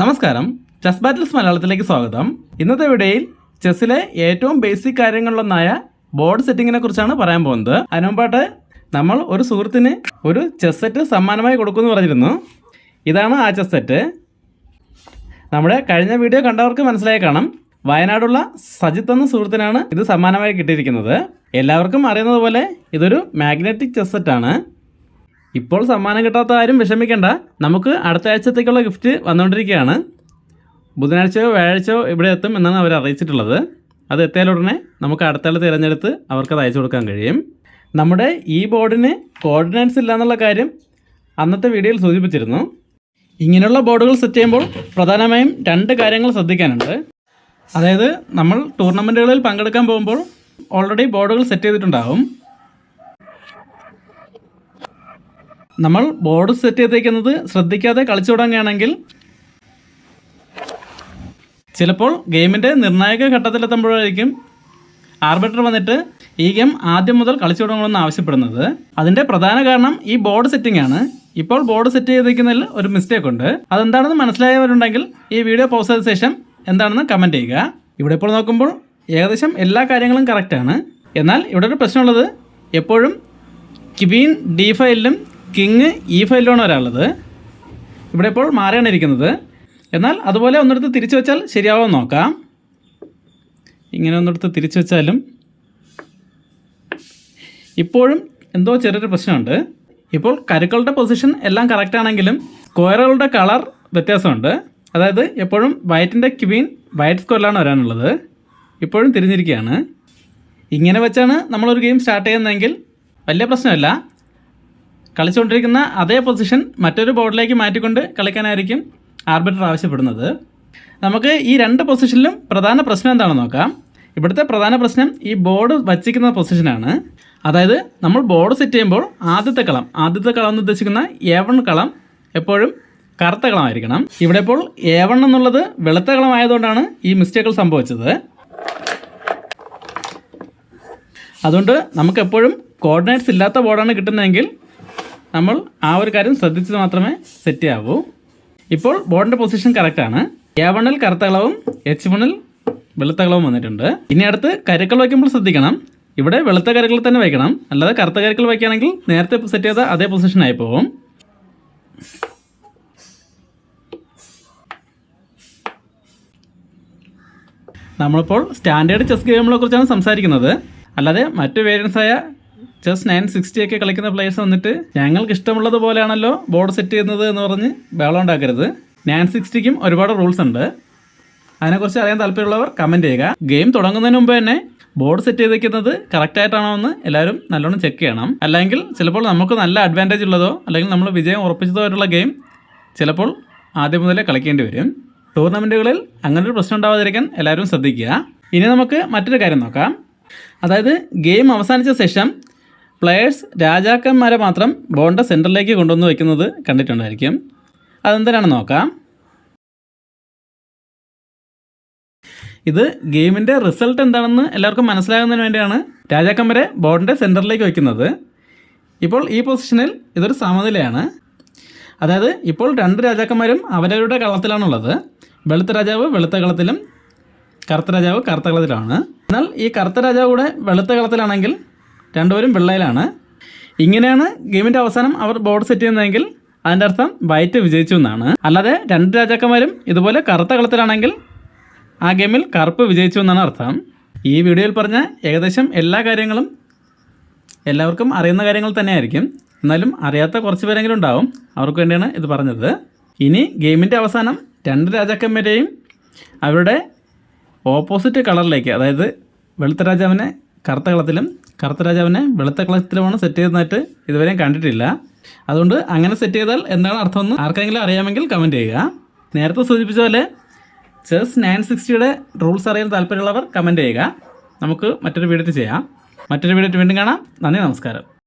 നമസ്കാരം. Chess battles മലയാളത്തിലേക്ക് സ്വാഗതം. ഇന്നത്തെ വീഡിയോയിൽ ചെസ്സിലെ ഏറ്റവും ബേസിക് കാര്യങ്ങളിലൊന്നായ ബോർഡ് സെറ്റിങ്ങിനെ കുറിച്ചാണ് പറയാൻ പോകുന്നത്. അതിനുമുമ്പായിട്ട് നമ്മൾ ഒരു സുഹൃത്തിന് ഒരു ചെസ് സെറ്റ് സമ്മാനമായി കൊടുക്കുമെന്ന് പറഞ്ഞിരുന്നു. ഇതാണ് ആ ചെസ് സെറ്റ് നമ്മുടെ കഴിഞ്ഞ വീഡിയോ കണ്ടവർക്ക് മനസ്സിലായി കാണാം. വയനാടുള്ള സജിത്ത് എന്ന സുഹൃത്തിനാണ് ഇത് സമ്മാനമായി കിട്ടിയിരിക്കുന്നത്. എല്ലാവർക്കും അറിയുന്നത് പോലെ ഇതൊരു മാഗ്നറ്റിക് ചെസ് സെറ്റാണ് ഇപ്പോൾ സമ്മാനം കിട്ടാത്ത ആരും വിഷമിക്കേണ്ട. നമുക്ക് അടുത്ത ആഴ്ചത്തേക്കുള്ള ഗിഫ്റ്റ് വന്നുകൊണ്ടിരിക്കുകയാണ്. ബുധനാഴ്ചയോ വ്യാഴാഴ്ചയോ ഇവിടെ എത്തും എന്നാണ് അവർ അറിയിച്ചിട്ടുള്ളത്. അത് എത്തിയാലുടനെ നമുക്ക് അടുത്തയാൾ തിരഞ്ഞെടുത്ത് അവർക്കത് അയച്ചു കൊടുക്കാൻ കഴിയും. നമ്മുടെ ഈ ബോർഡിന് കോർഡിനേറ്റ്സ് ഇല്ല എന്നുള്ള കാര്യം അന്നത്തെ വീഡിയോയിൽ സൂചിപ്പിച്ചിരുന്നു. ഇങ്ങനെയുള്ള ബോർഡുകൾ സെറ്റ് ചെയ്യുമ്പോൾ പ്രധാനമായും രണ്ട് കാര്യങ്ങൾ ശ്രദ്ധിക്കാനുണ്ട്. അതായത് നമ്മൾ ടൂർണമെന്റുകളിൽ പങ്കെടുക്കാൻ പോകുമ്പോൾ ഓൾറെഡി ബോർഡുകൾ സെറ്റ് ചെയ്തിട്ടുണ്ടാവും. നമ്മൾ ബോർഡ് സെറ്റ് ചെയ്തേക്കുന്നത് ശ്രദ്ധിക്കാതെ കളിച്ചു തുടങ്ങുകയാണെങ്കിൽ ചിലപ്പോൾ ഗെയിമിന്റെ നിർണായക ഘട്ടത്തിലെത്തുമ്പോഴായിരിക്കും ആർബിറ്റർ വന്നിട്ട് ഈ ഗെയിം ആദ്യം മുതൽ കളിച്ചു തുടങ്ങണമെന്ന് ആവശ്യപ്പെടുന്നത്. അതിന്റെ പ്രധാന കാരണം ഈ ബോർഡ് സെറ്റിംഗ് ആണ്. ഇപ്പോൾ ബോർഡ് സെറ്റ് ചെയ്തിരിക്കുന്നതിൽ ഒരു മിസ്റ്റേക്ക് ഉണ്ട്. അതെന്താണെന്ന് മനസ്സിലായവരുണ്ടെങ്കിൽ ഈ വീഡിയോ പോസ് ചെയ്ത ശേഷം എന്താണെന്ന് കമന്റ് ചെയ്യുക. ഇവിടെ ഇപ്പോൾ നോക്കുമ്പോൾ ഏകദേശം എല്ലാ കാര്യങ്ങളും കറക്റ്റാണ് എന്നാൽ ഇവിടെ ഒരു പ്രശ്നമുള്ളത് എപ്പോഴും ക്വീൻ ഡി ഫൈലിലും കിങ് ഈ ഫയലിലാണ് വരാനുള്ളത് ഇവിടെ ഇപ്പോൾ മാറിയാണ് ഇരിക്കുന്നത്. എന്നാൽ അതുപോലെ ഒന്നെടുത്ത് തിരിച്ചു വെച്ചാൽ ശരിയാവുമെന്ന് നോക്കാം. ഇങ്ങനെ ഒന്നെടുത്ത് തിരിച്ചു വെച്ചാലും ഇപ്പോഴും എന്തോ ചെറിയൊരു പ്രശ്നമുണ്ട്. ഇപ്പോൾ കരുക്കളുടെ പൊസിഷൻ എല്ലാം കറക്റ്റ് ആണെങ്കിലും സ്ക്വയറുകളുടെ കളർ വ്യത്യാസമുണ്ട്. അതായത് എപ്പോഴും വൈറ്റിന്റെ ക്വീൻ വൈറ്റ് സ്ക്വയറിലാണ് വരാനുള്ളത്. ഇപ്പോഴും തിരിഞ്ഞിരിക്കുകയാണ്. ഇങ്ങനെ വെച്ചാണ് നമ്മളൊരു ഗെയിം സ്റ്റാർട്ട് ചെയ്യുന്നതെങ്കിൽ വലിയ പ്രശ്നമില്ല. കളിച്ചുകൊണ്ടിരിക്കുന്ന അതേ പൊസിഷൻ മറ്റൊരു ബോർഡിലേക്ക് മാറ്റിക്കൊണ്ട് കളിക്കാനായിരിക്കും ആർബിറ്റർ ആവശ്യപ്പെടുന്നത്. നമുക്ക് ഈ രണ്ട് പൊസിഷനിലും പ്രധാന പ്രശ്നം എന്താണെന്ന് നോക്കാം. ഇവിടുത്തെ പ്രധാന പ്രശ്നം ഈ ബോർഡ് വച്ചിരിക്കുന്ന പൊസിഷനാണ് അതായത് നമ്മൾ ബോർഡ് സെറ്റ് ചെയ്യുമ്പോൾ ആദ്യത്തെ കളം ആദ്യത്തെ കളം എന്ന് ഉദ്ദേശിക്കുന്ന എ വൺ കളം എപ്പോഴും കറുത്ത കളമായിരിക്കണം. ഇവിടെ ഇപ്പോൾ എ വൺ എന്നുള്ളത് വെളുത്ത കളമായതുകൊണ്ടാണ് ഈ മിസ്റ്റേക്കുകൾ സംഭവിച്ചത്. അതുകൊണ്ട് നമുക്ക് എപ്പോഴും കോർഡിനേറ്റ്സ് ഇല്ലാത്ത ബോർഡാണ് കിട്ടുന്നതെങ്കിൽ നമ്മൾ ആ ഒരു കാര്യം ശ്രദ്ധിച്ചത് മാത്രമേ സെറ്റ് ആവൂ. ഇപ്പോൾ ബോർഡിന്റെ പൊസിഷൻ കറക്റ്റാണ് എ വണ്ണിൽ കറുത്ത കളവും എച്ച് വണ്ണിൽ വെളുത്ത കളവും വന്നിട്ടുണ്ട്. ഇനി അടുത്ത് കരുക്കൾ വയ്ക്കുമ്പോൾ ശ്രദ്ധിക്കണം. ഇവിടെ വെളുത്ത കരുക്കൾ തന്നെ വയ്ക്കണം. അല്ലാതെ കറുത്ത കരുക്കൾ വയ്ക്കുകയാണെങ്കിൽ നേരത്തെ സെറ്റ് ചെയ്ത അതേ പൊസിഷൻ ആയി പോകും. നമ്മളിപ്പോൾ സ്റ്റാൻഡേർഡ് ചെസ് ഗെയിമുകളെ കുറിച്ചാണ് സംസാരിക്കുന്നത്. അല്ലാതെ മറ്റു വേരിയൻസ് ആയ ചെസ് നയൻ സിക്സ്റ്റി ഒക്കെ കളിക്കുന്ന പ്ലേയേഴ്സ് വന്നിട്ട് ഞങ്ങൾക്ക് ഇഷ്ടമുള്ളത് പോലെയാണല്ലോ ബോർഡ് സെറ്റ് ചെയ്യുന്നത് എന്ന് പറഞ്ഞ് ബഹളം ഉണ്ടാക്കരുത്. നയൻ സിക്സ്റ്റിക്കും ഒരുപാട് റൂൾസ് ഉണ്ട്. അതിനെക്കുറിച്ച് അറിയാൻ താല്പര്യമുള്ളവർ കമന്റ് ചെയ്യുക. ഗെയിം തുടങ്ങുന്നതിന് മുമ്പ് തന്നെ ബോർഡ് സെറ്റ് ചെയ്തിരിക്കുന്നത് കറക്റ്റ് ആയിട്ടാണോ എന്ന് എല്ലാവരും നല്ലോണം ചെക്ക് ചെയ്യണം. അല്ലെങ്കിൽ ചിലപ്പോൾ നമുക്ക് നല്ല അഡ്വാന്റേജ് ഉള്ളതോ അല്ലെങ്കിൽ നമ്മൾ വിജയം ഉറപ്പിച്ചതോ ആയിട്ടുള്ള ഗെയിം ചിലപ്പോൾ ആദ്യം മുതലേ കളിക്കേണ്ടി വരും. ടൂർണമെന്റുകളിൽ അങ്ങനൊരു പ്രശ്നം ഉണ്ടാവാതിരിക്കാൻ എല്ലാവരും ശ്രദ്ധിക്കുക. ഇനി നമുക്ക് മറ്റൊരു കാര്യം നോക്കാം. അതായത് ഗെയിം അവസാനിച്ച ശേഷം പ്ലെയേഴ്സ് രാജാക്കന്മാരെ മാത്രം ബോണ്ട സെന്ററിലേക്ക് കൊണ്ടുവന്ന് വയ്ക്കുന്നത് കണ്ടിട്ടുണ്ടായിരിക്കും. അതെന്തിനാണെന്ന് നോക്കാം. ഇത് ഗെയിമിന്റെ റിസൾട്ട് എന്താണെന്ന് എല്ലാവർക്കും മനസ്സിലാകുന്നതിന് വേണ്ടിയാണ് രാജാക്കന്മാരെ ബോർഡിന്റെ സെന്ററിലേക്ക് വയ്ക്കുന്നത്. ഇപ്പോൾ ഈ പൊസിഷനിൽ ഇതൊരു സമനിലയാണ്. അതായത് ഇപ്പോൾ രണ്ട് രാജാക്കന്മാരും അവരവരുടെ കളത്തിലാണുള്ളത്. വെളുത്ത രാജാവ് വെളുത്ത കളത്തിലും കറുത്ത രാജാവ് കറുത്ത കളത്തിലാണ് എന്നാൽ ഈ കറുത്ത രാജാവ് കൂടെ വെളുത്ത കളത്തിലാണെങ്കിൽ രണ്ടുപേരും വെള്ളയിലാണ് ഇങ്ങനെയാണ് ഗെയിമിന്റെ അവസാനം അവർ ബോർഡ് സെറ്റ് ചെയ്യുന്നതെങ്കിൽ അതിന്റെ അർത്ഥം വൈറ്റ് വിജയിച്ചു എന്നാണ്. അല്ലാതെ രണ്ട് രാജാക്കന്മാരും ഇതുപോലെ കറുത്ത കളത്തിലാണെങ്കിൽ ആ ഗെയിമിൽ കറുപ്പ് വിജയിച്ചു എന്നാണ് അർത്ഥം. ഈ വീഡിയോയിൽ പറഞ്ഞ ഏകദേശം എല്ലാ കാര്യങ്ങളും എല്ലാവർക്കും അറിയുന്ന കാര്യങ്ങൾ തന്നെയായിരിക്കും. എന്നാലും അറിയാത്ത കുറച്ച് പേരെങ്കിലും ഉണ്ടാവും. അവർക്ക് വേണ്ടിയാണ് ഇത് പറഞ്ഞത്. ഇനി ഗെയിമിന്റെ അവസാനം രണ്ട് രാജാക്കന്മാരെയും അവരുടെ ഓപ്പോസിറ്റ് കളറിലേക്ക് അതായത് വെളുത്ത രാജാവിനെ കറുത്ത കളത്തിലും കറുത്ത രാജാവിനെ വെളുത്ത കളത്തിലുമാണ് സെറ്റ് ചെയ്തതായിട്ട് ഇതുവരെയും കണ്ടിട്ടില്ല. അതുകൊണ്ട് അങ്ങനെ സെറ്റ് ചെയ്താൽ എന്താണ് അർത്ഥമെന്ന് ആർക്കെങ്കിലും അറിയാമെങ്കിൽ കമന്റ് ചെയ്യുക. നേരത്തെ സൂചിപ്പിച്ച പോലെ ചെസ് നയൻ സിക്സ്റ്റിയുടെ റൂൾസ് അറിയാൻ താല്പര്യമുള്ളവർ കമന്റ് ചെയ്യുക. നമുക്ക് മറ്റൊരു വീഡിയോ ചെയ്യാം. മറ്റൊരു വീഡിയോ വീണ്ടും കാണാം. നന്ദി നമസ്കാരം.